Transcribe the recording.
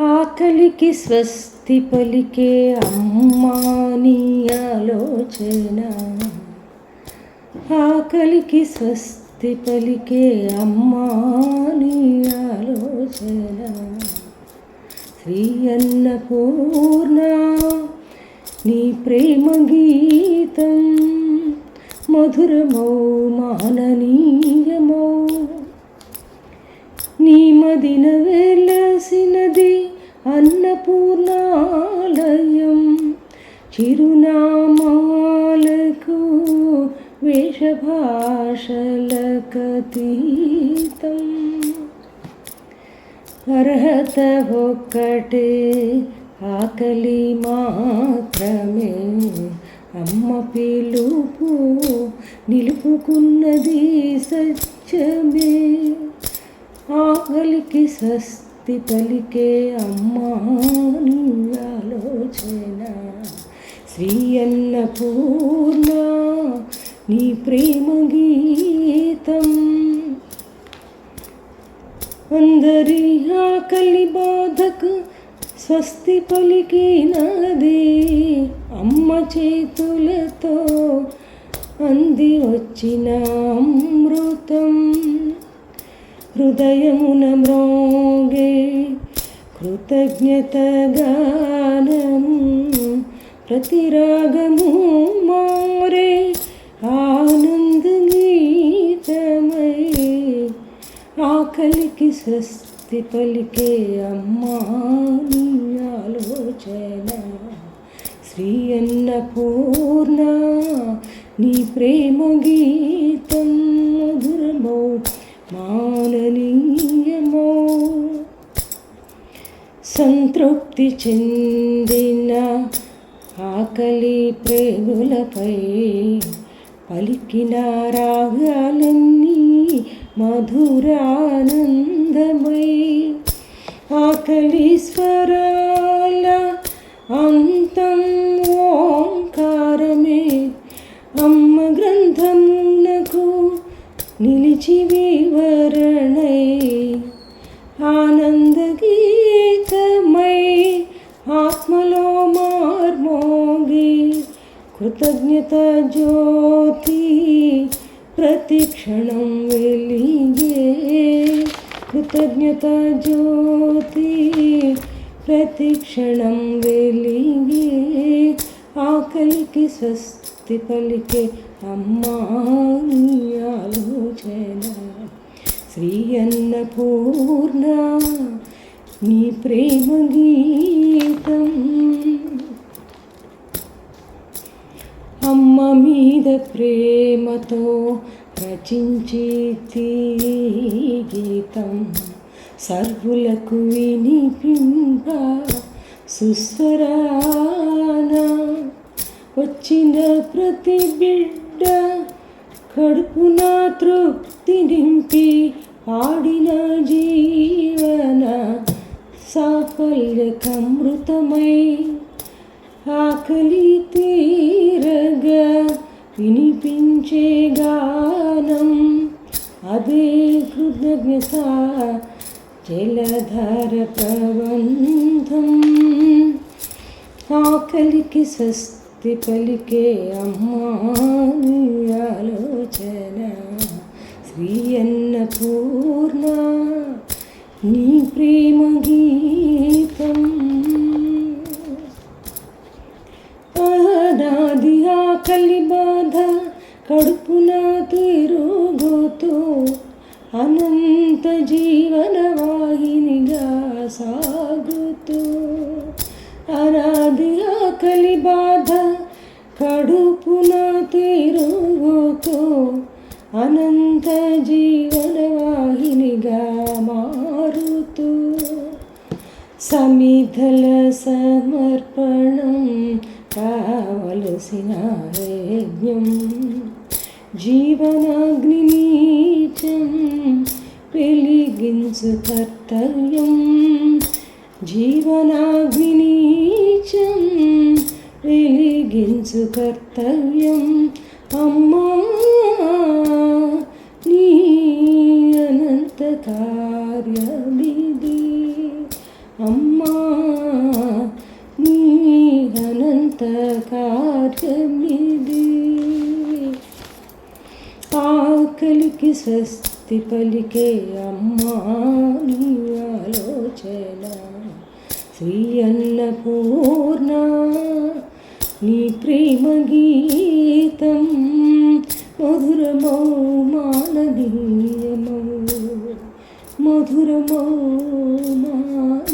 ఆకలికి స్వస్తి పలికే అమ్మాని ఆలోచన. ఆకలికి స్వస్తి పలికే అమ్మాని ఆలోచన. శ్రీ అన్నపూర్ణ నీ ప్రేమ గీతం మధురమౌ మాననీయమౌ. నీ మదిన అన్నపూర్ణాలయం చిరునామాలకు వేషభాషలకతీతం. అర్హత ఒక్కటే ఆకలి మాత్రమే. అమ్మ పిలుపు నిలుపుకున్నది సత్యమే. ఆకలికి స్వస్తి పలికే అమ్మాని ఆలోచన. శ్రీ అన్నపూర్ణ నీ ప్రేమ గీతం. అందరి ఆకలి బాధకు స్వస్తి పలికినది. అమ్మ చేతులతో అంది వచ్చిన అమృతం. హృదయమున మ్రోగే కృతజ్ఞత గానము ప్రతిరాగము మోరే ఆనంద గీతమై ఆకలికి స్వస్తి పలికే అమ్మాని ఆలోచన. శ్రీ అన్నపూర్ణ నీ ప్రేమ గీతం మధురమౌ మాననీయమో. సంతృప్తి చెందిన ఆకలి ప్రేగులపై పలికిన రాగాలన్నీ మధురానందమై. ఆకలి స్వరాల అంతం ఓంకారమే. అమ్మ గ్రంథమునకు నిలిచివే కృతజ్ఞత జ్యోతి ప్రతిక్షణం వెలిగే. కృతజ్ఞత జ్యోతి ప్రతిక్షణం వెలిగే. ఆకలికి స్వస్తి పలికే అమ్మాని ఆలోచన. శ్రీ అన్నపూర్ణ నీ ప్రేమ గీతం. అమ్మ మీద ప్రేమతో రచించి గీతం సర్వులకు వినిపింప సుస్వరాన వచ్చిన ప్రతి బిడ్డ కడుపున తృప్తి నింపి పాడిన జీవన సాఫల్యకమృతమై ఆకలి తీరగా వినిపించే గానం. అదే కృతజ్ఞత జలధార ప్రబంధం. ఆకలికి స్వస్తి పలికే అమ్మా ఆనాది ఆకలి బాధ కడుపున తీరుగోతో అనంత జీవన వాహినిగా సాగుతూ. అనాది ఆకలి బాధ కడుపున తీరుగోతో అనంత జీవన వాహినిగా మారుతూ. సమిధల సమర కావలసిన యజ్ఞం జీవనాగ్ని నీచం వెలిగించు కర్తవ్యం జీవనాగ్ని నీచం వెలిగించు కర్తవ్యం అమ్మా నీ అనంత కార్యమిది అమ్మ కార్యమిది ఆకలికి స్వస్తి పలికే అమ్మా నీ ఆలోచన. శ్రీ అన్నపూర్ణ నీ ప్రేమ గీతం మధురమౌ మానదీయమౌ మధురమౌ మా